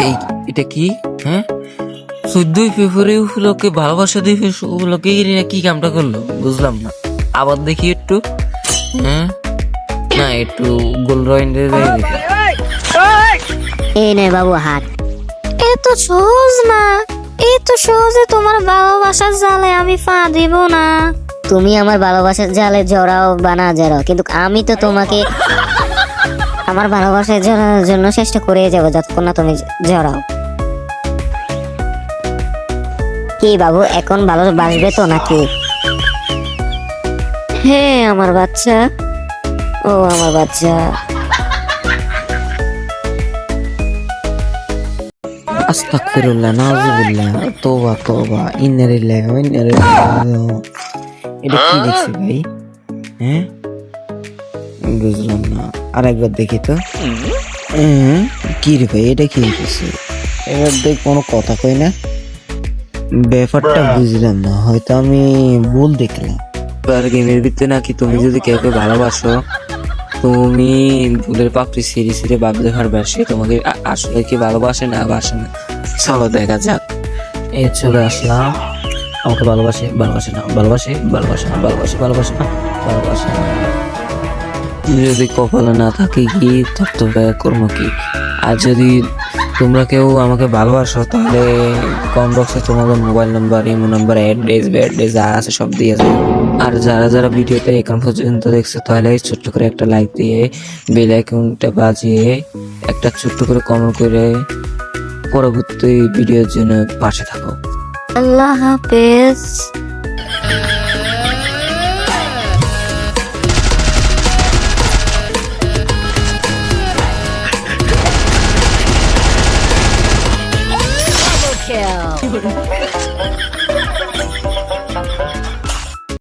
এই, এটা কি? হ্যাঁ? ভালোবাসা কি কামটা করল? বুঝলাম না। আবার দেখি একটু। হ্যাঁ? না, একটু গোল নে বাবু হাত এ তো সহজ না। এই তো সহজে তোমার ভালোবাসার জালে আমি পা দিব না। তুমি আমার ভালোবাসার জালে জড়াও বানা জড়াও। কিন্তু আমি তো তোমাকে আমার ভালোবাসায় জড়ানোর জন্য চেষ্টা করে যাব, যতক্ষণ না তুমি জড়াও। কি বাবু, এখন ভালোবাসবে তো নাকি? হ্যাঁ আমার বাচ্চা, ও আমার বাচ্চা। রাজিউন। এটা দেখছি ভাই? হ্যাঁ? বুঝলাম না। আরেকবার দেখি তো। কি রে ভাই এটা কি হইতেছে? এবার দেখ কোনো কথা কই না। ব্যাপারটা বুঝলাম না হয়তো আমি ভুল দেখলাম। এবার গেমের ভিতরে নাকি তুমি যদি কেউ কেউ ভালোবাসো তুমি ফুলের পাপড়ি সিঁড়ি সিঁড়ে ভাবতে পারবে আর তোমাকে আসলে কি ভালোবাসে না বাসে না? চলো দেখা যাক। এই চলে আসলাম। আমাকে ভালোবাসে ভালোবাসে না ভালোবাসে ভালোবাসে না ভালোবাসে ভালোবাসে না ভালোবাসে না। যদি কপালে না থাকে কি, তবে কর্ম কি? আর যদি তোমরা কেউ আমাকে ভালোবাসো, তাহলে কম বক্সে তোমাদের mobile number Imo number address address যা আছে সব দিয়ে যাবে আর যারা যারা ভিডিওতে এখন পর্যন্ত দেখছ, তাহলে ছোট্ট করে একটা লাইক দিয়ে বেল আইকনটা বাজিয়ে একটা ছোট্ট করে কমেন্ট করে পরবর্তী ভিডিওর জন্য পাশে থাকো। আল্লাহ হাফেজ। 欺负人